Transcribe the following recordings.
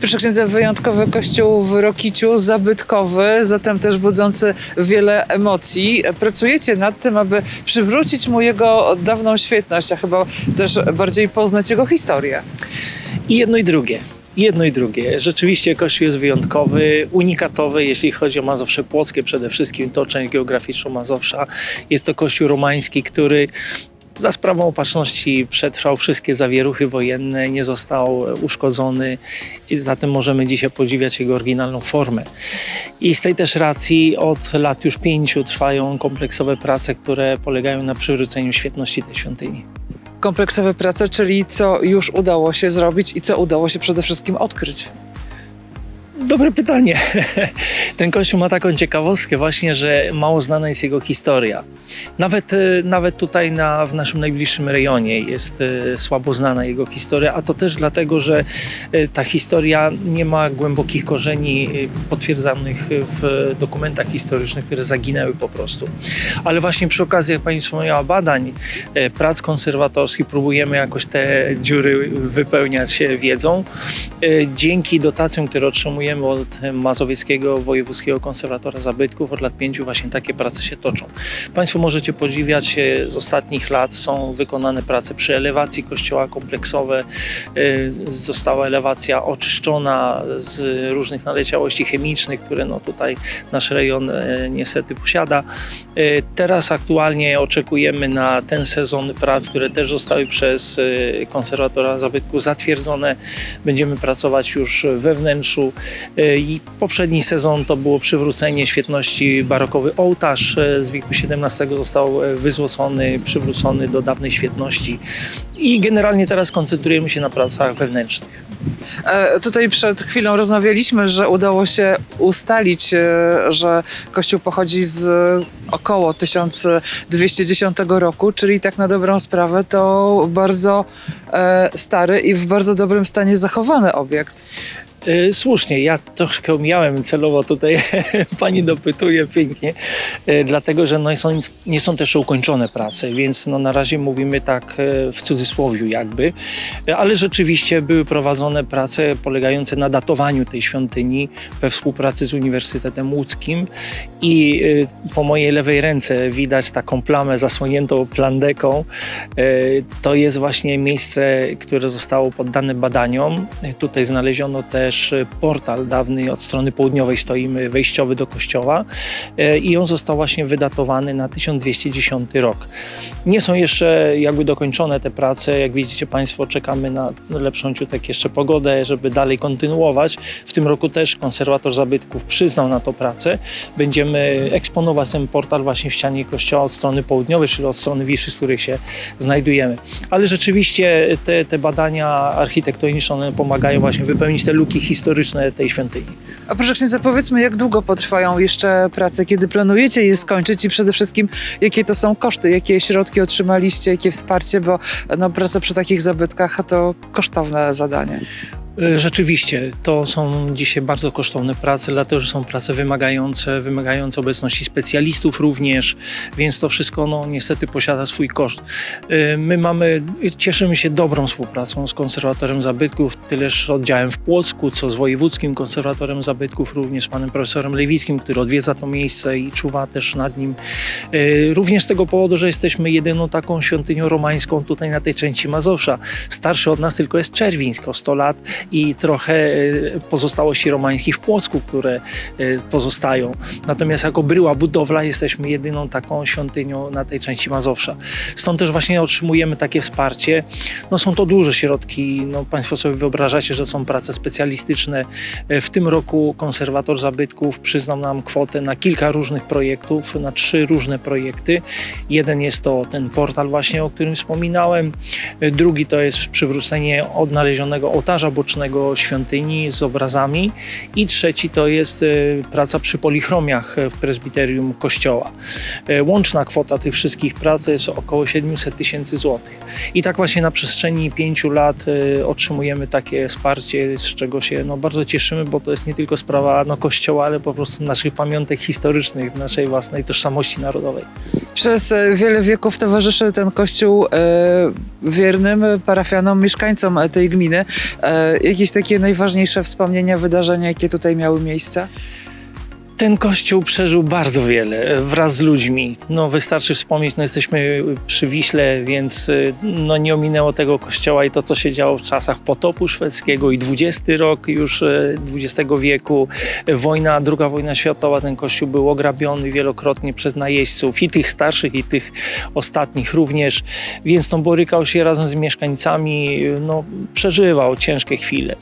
Proszę księdza, wyjątkowy kościół w Rokiciu, zabytkowy, zatem też budzący wiele emocji. Pracujecie nad tym, aby przywrócić mu jego dawną świetność, a chyba też bardziej poznać jego historię. I jedno i drugie. Jedno i drugie. Rzeczywiście Kościół jest wyjątkowy, unikatowy, jeśli chodzi o Mazowsze Płockie przede wszystkim, to część geograficzną Mazowsza. Jest to Kościół romański, który za sprawą opatrzności przetrwał wszystkie zawieruchy wojenne, nie został uszkodzony i zatem możemy dzisiaj podziwiać jego oryginalną formę. I z tej też racji od lat już pięciu trwają kompleksowe prace, które polegają na przywróceniu świetności tej świątyni. Kompleksowe prace, czyli co już udało się zrobić i co udało się przede wszystkim odkryć. Dobre pytanie. Ten kościół ma taką ciekawostkę właśnie, że mało znana jest jego historia. Nawet, e, nawet tutaj na, w naszym najbliższym rejonie jest e, słabo znana jego historia, a to też dlatego, że e, ta historia nie ma głębokich korzeni potwierdzanych w dokumentach historycznych, które zaginęły po prostu. Ale właśnie przy okazji, jak Pani wspomniała, badań, prac konserwatorskich próbujemy jakoś te dziury wypełniać wiedzą. Dzięki dotacjom, które otrzymujemy od Mazowieckiego Wojewódzkiego Konserwatora Zabytków od lat pięciu właśnie takie prace się toczą. Państwo możecie podziwiać, e, z ostatnich lat są wykonane prace przy elewacji kościoła kompleksowe. E, Została elewacja oczyszczona z różnych naleciałości chemicznych, które no tutaj nasz rejon e, niestety posiada. Teraz aktualnie oczekujemy na ten sezon prac, które też zostały przez konserwatora zabytku zatwierdzone. Będziemy pracować już we wnętrzu. E, I poprzedni sezon to było przywrócenie świetności barokowy ołtarz e, z wieku XVII został e, wyzłocony, przywrócony do dawnej świetności. I generalnie teraz koncentrujemy się na pracach wewnętrznych. Tutaj przed chwilą rozmawialiśmy, że udało się ustalić, że Kościół pochodzi z około 1210 roku, czyli tak na dobrą sprawę to bardzo stary i w bardzo dobrym stanie zachowany obiekt. E, Słusznie, ja troszkę miałem celowo tutaj, pani dopytuje pięknie, e, dlatego że no są, nie są też ukończone prace, więc no na razie mówimy tak e, w cudzysłowiu jakby, ale rzeczywiście były prowadzone prace polegające na datowaniu tej świątyni we współpracy z Uniwersytetem Łódzkim i po mojej lewej ręce widać taką plamę zasłoniętą plandeką. To jest właśnie miejsce, które zostało poddane badaniom. Tutaj znaleziono też e, portal dawny od strony południowej stoimy, wejściowy do kościoła e, i on został właśnie wydatowany na 1210 rok. Nie są jeszcze jakby dokończone te prace, jak widzicie Państwo czekamy na lepszą ciutek jeszcze pogodę, żeby dalej kontynuować. W tym roku też konserwator zabytków przyznał na to pracę. Będziemy eksponować ten portal właśnie w ścianie kościoła od strony południowej, czyli od strony Wisły, z której się znajdujemy. Ale rzeczywiście te, te badania architektoniczne pomagają właśnie wypełnić te luki historyczne tej świątyni. A proszę księdza, powiedzmy, jak długo potrwają jeszcze prace, kiedy planujecie je skończyć i przede wszystkim, jakie to są koszty, jakie środki otrzymaliście, jakie wsparcie, bo no, praca przy takich zabytkach to kosztowne zadanie. E, Rzeczywiście, to są dzisiaj bardzo kosztowne prace, dlatego że są prace wymagające, wymagające obecności specjalistów również, więc to wszystko no, niestety posiada swój koszt. E, My mamy, cieszymy się dobrą współpracą z konserwatorem zabytków, tyleż oddziałem w Płocku, co z wojewódzkim konserwatorem zabytków, również z panem profesorem Lewickim, który odwiedza to miejsce i czuwa też nad nim. E, Również z tego powodu, że jesteśmy jedyną taką świątynią romańską tutaj na tej części Mazowsza. Starszy od nas tylko jest Czerwińsk o 100 lat i trochę e, pozostałości romańskich w Płocku, które e, pozostają. Natomiast jako bryła budowla jesteśmy jedyną taką świątynią na tej części Mazowsza. Stąd też właśnie otrzymujemy takie wsparcie. No są to duże środki. No, państwo sobie wyobrażacie, że są prace specjalistyczne. E, W tym roku konserwator zabytków przyznał nam kwotę na kilka różnych projektów, na trzy różne projekty. Jeden jest to ten portal właśnie, o którym wspominałem. Drugi to jest przywrócenie odnalezionego ołtarza bocznego świątyni z obrazami. I trzeci to jest e, praca przy polichromiach e, w prezbiterium kościoła. E, Łączna kwota tych wszystkich prac jest około 700 tysięcy złotych. I tak właśnie na przestrzeni pięciu lat otrzymujemy takie wsparcie, z czego się no, bardzo cieszymy, bo to jest nie tylko sprawa no, kościoła, ale po prostu naszych pamiątek historycznych, naszej własnej tożsamości narodowej. Przez e, wiele wieków towarzyszy ten kościół e, wiernym parafianom, mieszkańcom tej gminy. E, jakieś takie najważniejsze wspomnienia, wydarzenia, jakie tutaj miały miejsce? Ten kościół przeżył bardzo wiele e, wraz z ludźmi. No wystarczy wspomnieć, no jesteśmy przy Wiśle, więc y, no nie ominęło tego kościoła i to, co się działo w czasach potopu szwedzkiego i XX rok już e, XX wieku. E, Wojna, druga wojna światowa, ten kościół był ograbiony wielokrotnie przez najeźdźców i tych starszych i tych ostatnich również, więc no borykał się razem z mieszkańcami, no przeżywał ciężkie chwile.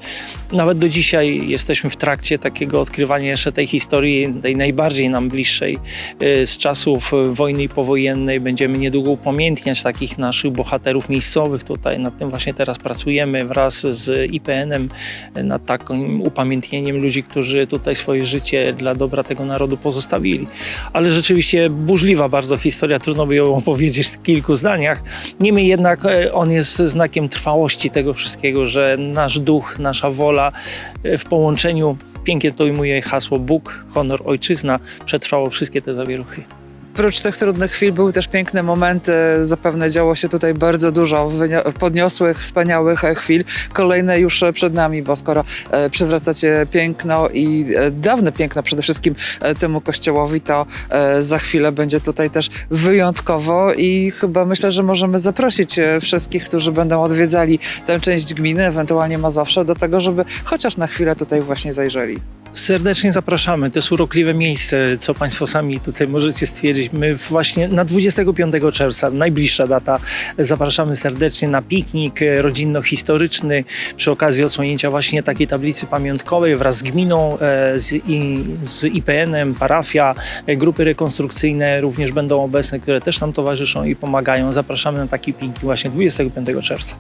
Nawet do dzisiaj jesteśmy w trakcie takiego odkrywania jeszcze tej historii, tej najbardziej nam bliższej y, z czasów y, wojny powojennej. Będziemy niedługo upamiętniać takich naszych bohaterów miejscowych tutaj. Nad tym właśnie teraz pracujemy wraz z IPN-em y, nad takim upamiętnieniem ludzi, którzy tutaj swoje życie dla dobra tego narodu pozostawili. Ale rzeczywiście burzliwa bardzo historia, trudno by ją opowiedzieć w kilku zdaniach. Niemniej jednak on jest znakiem trwałości tego wszystkiego, że nasz duch, nasza wola w połączeniu, pięknie to ujmuje hasło Bóg, honor, ojczyzna, przetrwało wszystkie te zawieruchy. Prócz tych trudnych chwil były też piękne momenty. Zapewne działo się tutaj bardzo dużo podniosłych, wspaniałych e, chwil. Kolejne już e, przed nami, bo skoro e, przywracacie piękno i dawne piękno przede wszystkim temu kościołowi, to za chwilę będzie tutaj też wyjątkowo i chyba myślę, że możemy zaprosić wszystkich, którzy będą odwiedzali tę część gminy, ewentualnie Mazowsze, do tego, żeby chociaż na chwilę tutaj właśnie zajrzeli. Serdecznie zapraszamy. To jest urokliwe miejsce, co Państwo sami tutaj możecie stwierdzić. My właśnie na 25 czerwca, najbliższa data, zapraszamy serdecznie na piknik rodzinno-historyczny przy okazji odsłonięcia właśnie takiej tablicy pamiątkowej wraz z gminą, e, z IPN-em, parafia, e, grupy rekonstrukcyjne również będą obecne, które też nam towarzyszą i pomagają. Zapraszamy na taki piknik właśnie 25 czerwca.